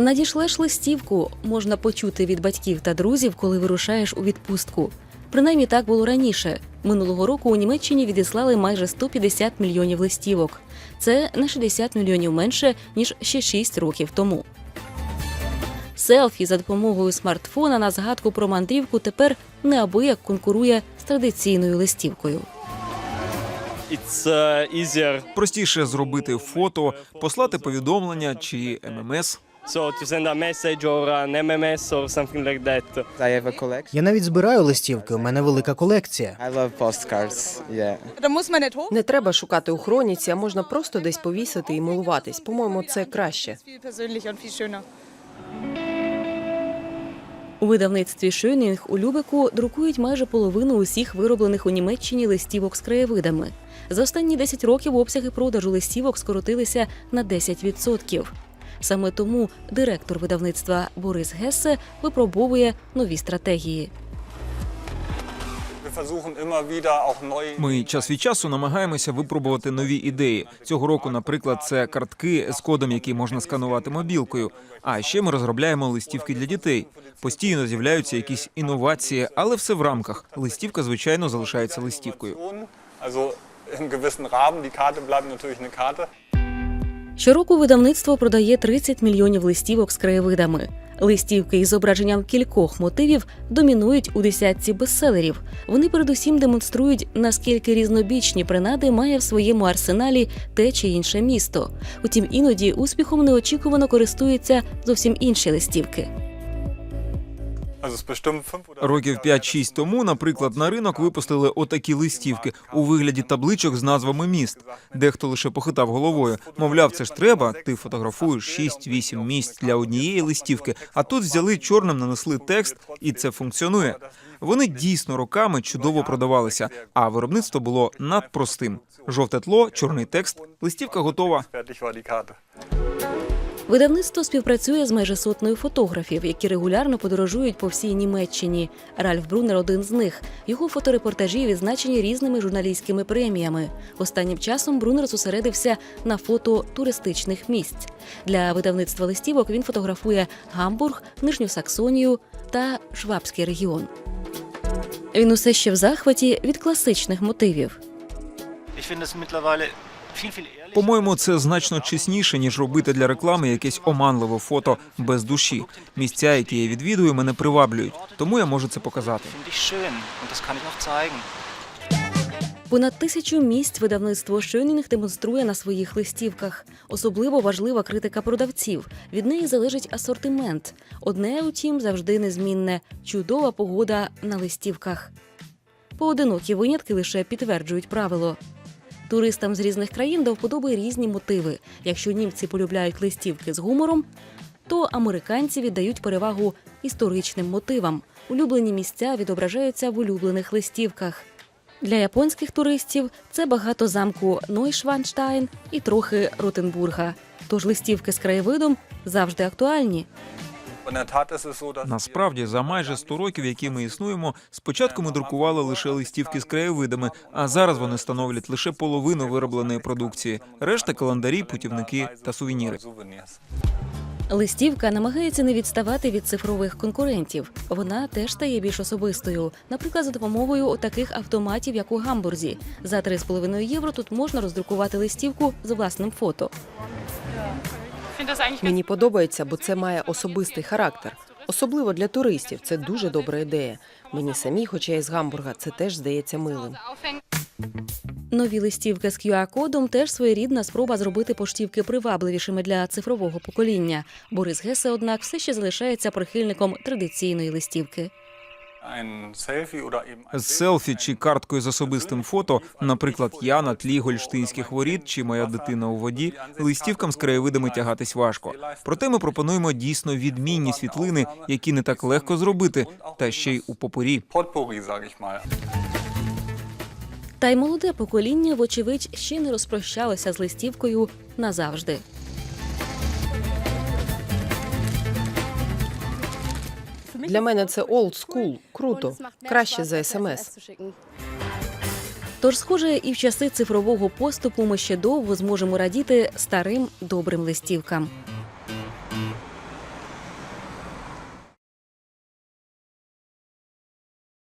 Надішлеш листівку, можна почути від батьків та друзів, коли вирушаєш у відпустку. Принаймні так було раніше. Минулого року у Німеччині відіслали майже 150 мільйонів листівок. Це на 60 мільйонів менше ніж ще 6 років тому. Селфі за допомогою смартфона на згадку про мандрівку тепер неабияк конкурує з традиційною листівкою. Uh, Простіше зробити фото, послати повідомлення чи ММС. So to send a message or an MMS or something like that. I have a collection. Я навіть збираю листівки, у мене велика колекція. I love postcards. Yeah. Da muss man nicht hoch. Не треба шукати у хроніці, а можна просто десь повісити і милуватись. По-моєму, це краще. Viel persönlicher und viel schöner. У видавництві Шönінг у Любеку друкують майже половину усіх вироблених у Німеччині листівок з краєвидами. За останні 10 років обсяги продажу листівок скоротилися на 10%. Саме тому директор видавництва Борис Гессе випробовує нові стратегії. Ми час від часу намагаємося випробувати нові ідеї. Цього року, наприклад, це картки з кодом, який можна сканувати мобілкою. А ще ми розробляємо листівки для дітей. Постійно з'являються якісь інновації, але все в рамках. Листівка, звичайно, залишається листівкою. Щороку видавництво продає 30 мільйонів листівок з краєвидами. Листівки із зображенням кількох мотивів домінують у десятці бестселерів. Вони передусім демонструють, наскільки різнобічні принади має в своєму арсеналі те чи інше місто. Утім, іноді успіхом неочікувано користуються зовсім інші листівки. Років 5-6 тому, наприклад, на ринок випустили отакі листівки у вигляді табличок з назвами міст. Дехто лише похитав головою. Мовляв, це ж треба. Ти фотографуєш 6-8 місць для однієї листівки. А тут взяли чорним, нанесли текст, і це функціонує. Вони дійсно роками чудово продавалися, а виробництво було надпростим. Жовте тло, чорний текст, листівка готова. Видавництво співпрацює з майже сотнею фотографів, які регулярно подорожують по всій Німеччині. Ральф Брунер один з них. Його фоторепортажі відзначені різними журналістськими преміями. Останнім часом Брунер зосередився на фото туристичних місць. Для видавництва листівок він фотографує Гамбург, Нижню Саксонію та Швабський регіон. Він усе ще в захваті від класичних мотивів. Ich finde es mittlerweile. По-моєму, це значно чесніше, ніж робити для реклами якесь оманливе фото без душі. Місця, які я відвідую, мене приваблюють, тому я можу це показати. Понад тисячу місць видавництво Шönінг демонструє на своїх листівках. Особливо важлива критика продавців. Від неї залежить асортимент. Одне, утім, завжди незмінне чудова погода на листівках. Поодинокі винятки лише підтверджують правило. Туристам з різних країн до вподоби різні мотиви. Якщо німці полюбляють листівки з гумором, то американці віддають перевагу історичним мотивам. Улюблені місця відображаються в улюблених листівках. Для японських туристів це багато замку Нойшванштайн і трохи Ротенбурга. Тож листівки з краєвидом завжди актуальні. Насправді, за майже 100 років, які ми існуємо, спочатку ми друкували лише листівки з краєвидами, а зараз вони становлять лише половину виробленої продукції. Решта календарі, путівники та сувеніри. Листівка намагається не відставати від цифрових конкурентів. Вона теж стає більш особистою, наприклад, за допомогою таких автоматів, як у Гамбурзі. За 3,5 євро тут можна роздрукувати листівку з власним фото. Мені подобається, бо це має особистий характер. Особливо для туристів. Це дуже добра ідея. Мені самі, хоча я з Гамбурга, це теж здається милим. Нові листівки з QR-кодом теж своєрідна спроба зробити поштівки привабливішими для цифрового покоління. Борис Гесе, однак, все ще залишається прихильником традиційної листівки. З селфі чи карткою з особистим фото, наприклад, я на тлі гольштинських воріт чи моя дитина у воді, листівкам з краєвидами тягатись важко. Проте ми пропонуємо дійсно відмінні світлини, які не так легко зробити, та ще й у попорі. Та й молоде покоління, вочевидь, ще не розпрощалося з листівкою назавжди. Для мене це old school, круто, краще за смс. Тож, схоже, і в часи цифрового поступу ми ще довго зможемо радіти старим добрим листівкам.